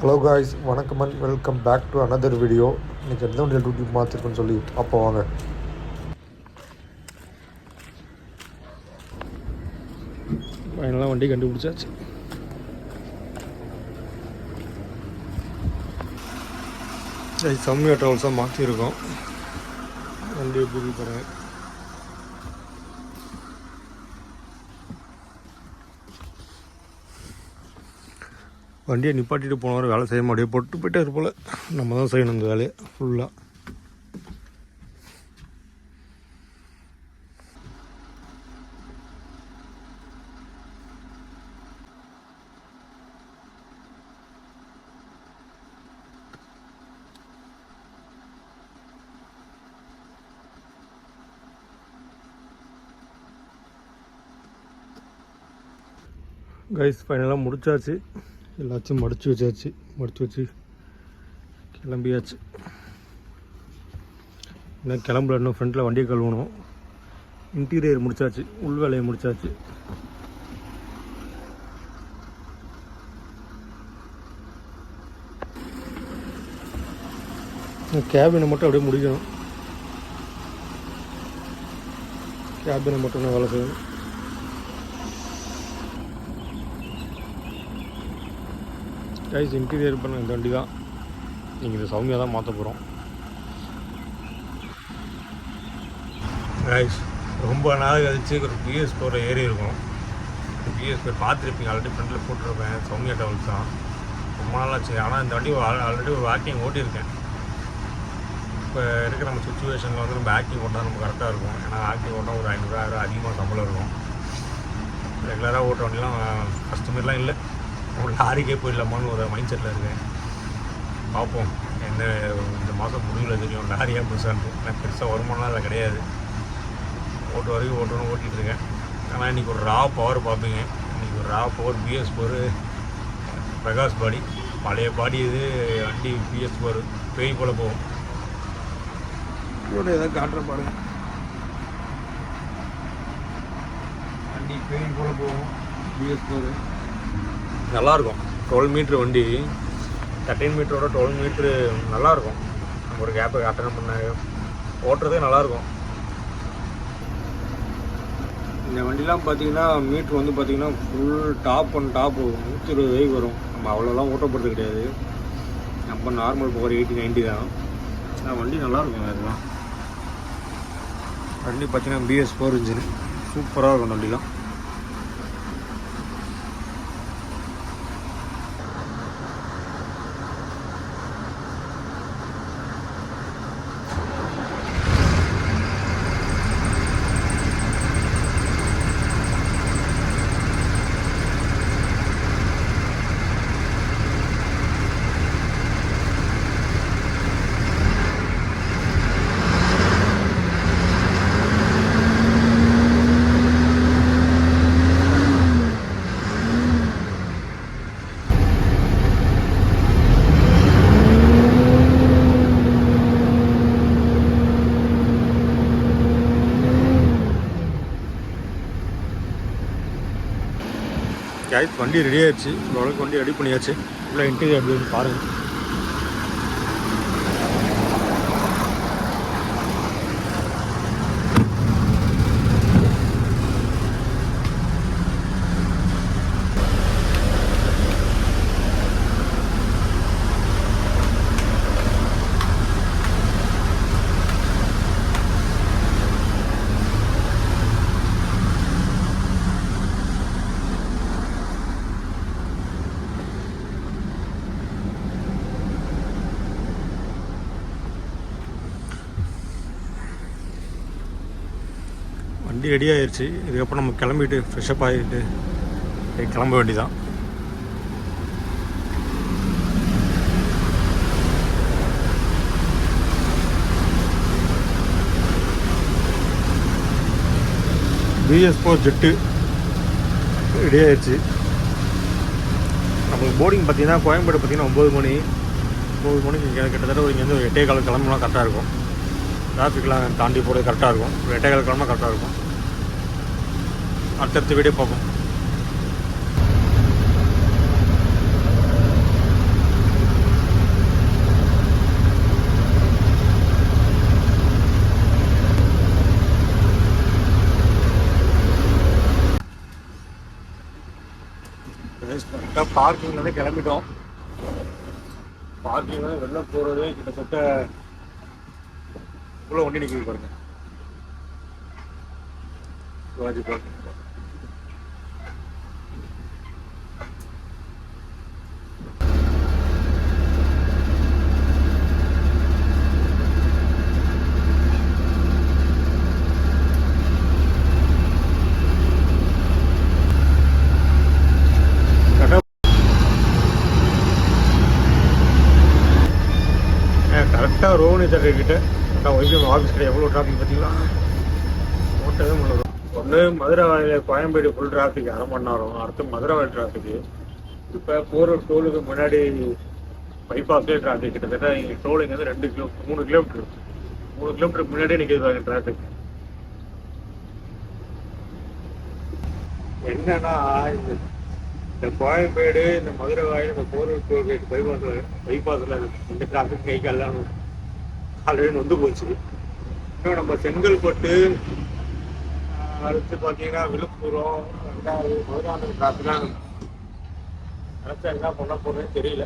Hello guys வணக்கம் and welcome back to another video இன்றைக்கி எந்த வண்டியில் டியூட்டி மாற்றிருக்குன்னு சொல்லி அப்போ வாங்க. ஃபைனலாக வண்டி கண்டுபிடிச்சாச்சு. செம்மியா ட்ராவல்ஸாக மாற்றிருக்கோம் வண்டி எப்படி பாருங்கள் வண்டியை நிப்பாட்டிட்டு போனவர் வேலை செய்ய முடியும் பொட்டு போயிட்டே இருப்போல். நம்ம தான் செய்யணும் இந்த வேலையை ஃபுல்லாக கைஸ் ஃபைனலாக முடிச்சாச்சு. எல்லாத்தையும் மடித்து வச்சாச்சு. மடித்து வச்சு கிளம்பியாச்சு. இன்னும் கிளம்புல இன்னும் ஃப்ரண்ட்டில் வண்டியை கழுவணும். இன்டீரியர் முடிச்சாச்சு. உள் வேலையை முடிச்சாச்சு. கேபினை மட்டும் அப்படியே முடிக்கணும். கேபினை மட்டும் நான் வேலை செய்யணும். கைஸ் இன்டீரியர் பண்ண இந்த வண்டி தான் நீங்கள் இந்த சௌமியா தான் மாற்ற போகிறோம் கைஸ் ரொம்ப நாள் கழிச்சு ஒரு பிஎஸ் போகிற ஏறி இருக்கும். பிஎஸ் போய் பார்த்துருப்பீங்க ஆல்ரெடி ஃப்ரெண்டில் போட்டிருப்பேன் சௌமியா டவல்ஸ் தான். ரொம்ப நாளாக சரி ஆனால் இந்த வண்டி ஆல்ரெடி ஒரு வாக்கிங் ஓட்டியிருக்கேன். இப்போ இருக்கிற நம்ம சுச்சுவேஷனில் வந்து நம்ம ஆக்டிங் ஓட்டால் நம்ம கரெக்டாக இருக்கும். ஏன்னா ஆக்டிங் ஓட்டால் ஒரு ஐநூறுரூவா அதிகமாக சம்பளம் இருக்கும். ரெகுலராக ஓட்டுற வண்டிலாம் கஸ்டமர்லாம் இல்லை. ஒரு லாரிக்கே போயிடலாமான்னு ஒரு மைண்ட் செட்டில் இருக்கேன். பார்ப்போம். என்ன இந்த மாதம் முடியல தெரியும். லாரியாக பெருசான்ட்டு எனக்கு பெருசாக வருமானம் அதில் கிடையாது. ஓட்டு வரைக்கும் ஓட்டணும் ஓட்டிகிட்டு இருக்கேன். ஆனால் இன்றைக்கி ஒரு ரா பவர் பார்ப்பீங்க. இன்றைக்கி ஒரு raw power BS power Prakash body. பழைய பாடி இது வண்டி பிஎஸ் பவர் பேய் போல் போகும். இதோட ஏதாவது காட்டுற பாருங்க வண்டி பேய் போல் போகும். பிஎஸ் பவர் நல்லாயிருக்கும். டுவெல் மீட்ரு வண்டி தேர்ட்டின் மீட்டரோட டுவெல் மீட்ரு நல்லாயிருக்கும். நம்ம ஒரு கேப்பை அட்டன் பண்ண ஓட்டுறதே நல்லாயிருக்கும். இந்த வண்டிலாம் பார்த்தீங்கன்னா மீட்ரு வந்து பார்த்தீங்கன்னா ஃபுல் டாப் அண்ட் டாப் நூற்றி இருபது வரைக்கும் வரும். நம்ம அவ்வளோலாம் ஓட்டப்படுறது கிடையாது. நம்ம நார்மல் போகிற எயிட்டி நைன்ட்டி தான். ஆனால் வண்டி நல்லாயிருக்கும் அதெல்லாம் வண்டி பார்த்தீங்கன்னா பிஎஸ் ஃபோர் இன்ஜின் சூப்பராக இருக்கும் வண்டிலாம் கேஸ் வண்டி ரெடி ஆயிடுச்சு. ஓரளவுக்கு வண்டி ரெடி பண்ணியாச்சு. உள்ள இன்டீரியர் அப்படின்னு பாருங்கள் வண்டி ரெடி ஆயிடுச்சு இதுக்கப்புறம் நம்ம கிளம்பிட்டு ஃப்ரெஷ்அப் ஆகிட்டு கிளம்ப வேண்டிதான். பிஎஸ் ஃபோர் ஜெட்டு ரெடி ஆயிடுச்சு நம்மளுக்கு போர்டிங் பார்த்தீங்கன்னா கோயம்பேடு பார்த்தீங்கன்னா ஒம்பது மணி. ஒம்பது மணிக்கு இங்கே கிட்டத்தட்ட ஒரு இங்கேருந்து ஒரு எட்டே காலம் கிளம்புனா கரெக்டாக இருக்கும். டிராஃபிக்லாம் தாண்டி போகிறது கரெக்டாக இருக்கும். ஒரு எட்டே கால கிளம்புனா கரெக்டாக இருக்கும். அடுத்தடுத்த வீடியோ பார்ப்போம். பார்க்கிங் வந்து பார்க்கிங் வெளில போகிறது கிட்டத்தட்ட உள்ள ஒண்டி நிற்கிது பாருங்க. கரெக்டாக ரோஹினி கிட்ட ஒய்ஃபை ஆஃபீஸ் கிட்ட எவ்வளோ டிராஃபிக் பார்த்தீங்களா? ஓட்டவே முடியல. ஒன்று மதுரை வாயில கோயம்பேடு ஃபுல் டிராஃபிக் அரை மணி நேரம். அடுத்து மதுரை வாயில் டிராஃபிக்கு இப்போ போகிற டோலுக்கு முன்னாடி பைபாஸ்லேயே டிராஃபிக் கிட்டத்தட்ட இங்கே டோல் இங்கேருந்து ரெண்டு கிலோ மூணு கிலோமீட்டர் மூணு கிலோமீட்டருக்கு முன்னாடியே நிற்கிது டிராஃபிக் என்னன்னா இந்த இந்த கோயம்பேடு இந்த மதுரை வாயில் இந்த போரூர் டோல்கேட் பைபாஸில் பைபாஸில் இந்த டிராஃபிக் கைக்கெல்லாம் ஆல்ரெடி நொந்து போச்சு. இன்னும் நம்ம செங்கல்பட்டு ஆஹ், அடுத்து பார்த்தீங்கன்னா விழுப்புரம் ரெண்டாவது மதுராந்தகம் டிராஃபிக்லாம் நினச்சா என்ன பண்ண போறேன்னு தெரியல.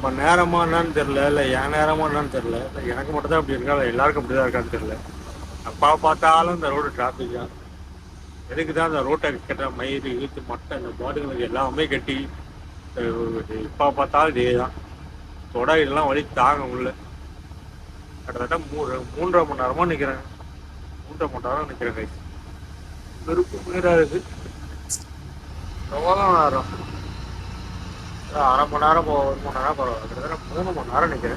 நம்ம நேரமா என்னன்னு தெரில இல்லை என் நேரமா என்னன்னு தெரில இல்லை எனக்கு மட்டும் தான் அப்படி இருக்கா இல்லை எல்லாருக்கும் அப்படி தான் இருக்கான்னு தெரில அப்பா பார்த்தாலும் இந்த ரோடு டிராஃபிக் தான். எதுக்கு தான் இந்த ரோட்டை கட்ட மயிறு இழுத்து மட்டை இந்த பாட்டுகளுக்கு எல்லாமே கட்டி இப்போ பார்த்தாலும் இதே தான். தொட இதெல்லாம் வழி தாங்க முடியல. கிட்டத்தட்ட மூ மூன்றரை மணி நேரமாக நிற்கிறேன் மூன்றரை மணி நேரம் நிற்கிறேன் கை வெறுப்பு மீறாக இருக்குது எவ்வளோ நேரம். அரை மணி நேரம் போ- ஒரு மணி நேரம் பரவாயில்ல. கிட்டத்தட்ட மூணு மணி நேரம் நிற்கிறேன்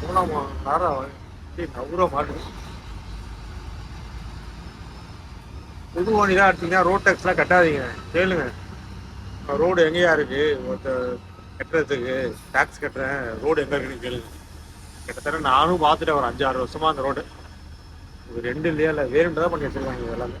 மூணு மணி நேரம் அப்படியே நவுற மாட்டுது புது வண்டி தான் எடுத்தீங்கன்னா ரோட் டேக்ஸ்லாம் கட்டாதீங்க. கேளுங்க. ரோடு எங்கேயா இருக்கு? ஒருத்தர் கட்டுறதுக்கு டேக்ஸ் கட்டுறேன். ரோடு எங்கே இருக்குன்னு கேளுங்க. கிட்டத்தட்ட நானும் பார்த்துட்டேன். ஒரு அஞ்சாறு வருஷமா அந்த ரோடு இது ரெண்டு இல்லையா இல்லை வேறுண்டு தான் பண்ணி வச்சுருக்காங்க இது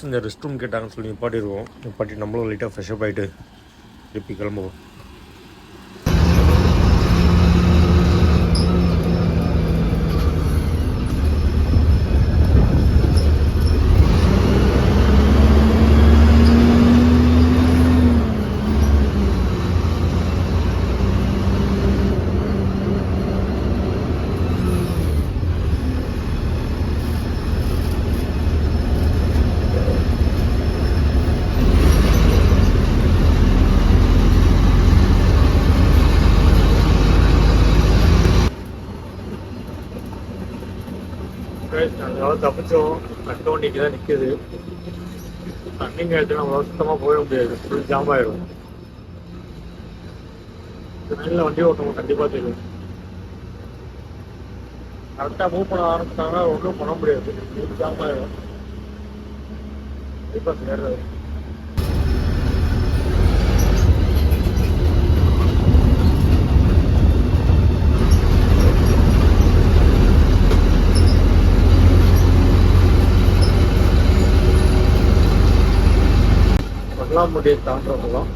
எல்லாமே இந்த ரெஸ்ட் ரூம் கேட்டாங்கன்னு சொல்லி நிப்பாட்டிடுவோம். நிப்பாட்டி நம்மளும் லைட்டாக ஃப்ரெஷ்அப் ஆகிட்டு திருப்பி கிளம்புவோம். நாங்கள் தப்பிச்சோம் கட்ட வண்டிக்கு தான் நிற்குது ரன்னிங் ஆகிட்டு நம்மளால சுத்தமாக போக முடியாது. ஃபுல் ஜாம் ஆயிடும் ட்ரெயினில் வண்டி ஓட்டணும். கண்டிப்பாக தெரியும். கரெக்டாக மூவ் பண்ண ஆரம்பிச்சாங்கன்னா ஒன்றும் பண்ண முடியாது. ஃபுல் ஜாம் ஆயிடும் கண்டிப்பாக சேராது வல்லாமுடியை தாண்டவங்களாம்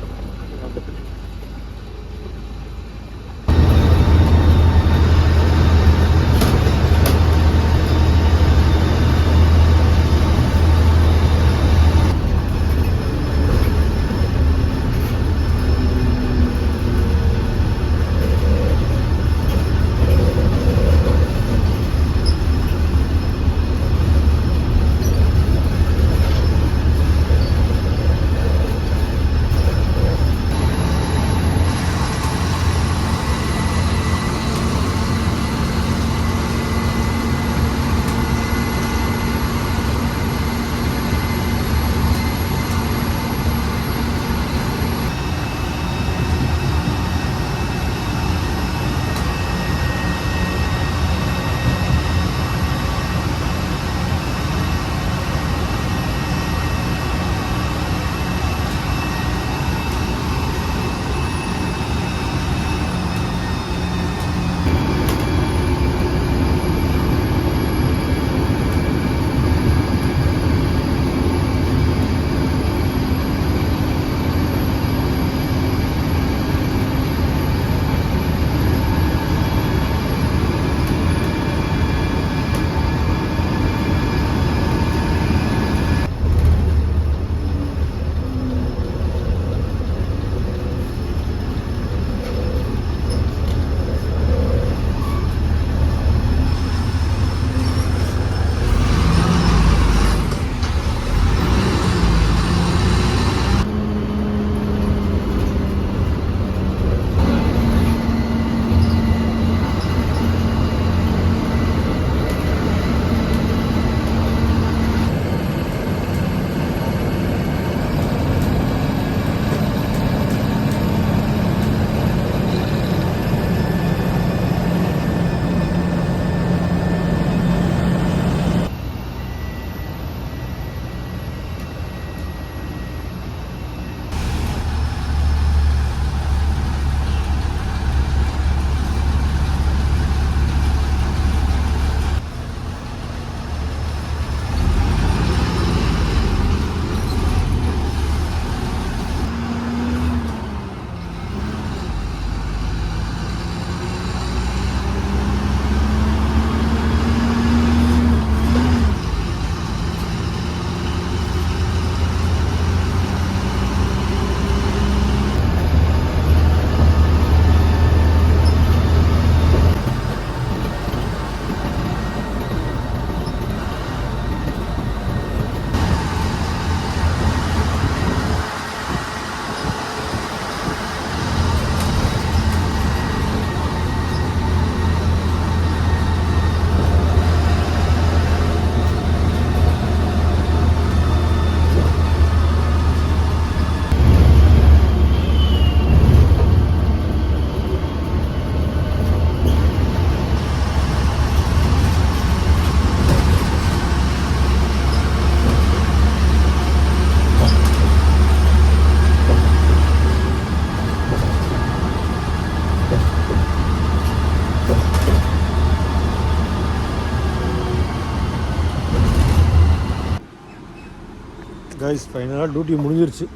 காய்ஸ் ஃபைனலாக டியூட்டி முடிஞ்சிருச்சு.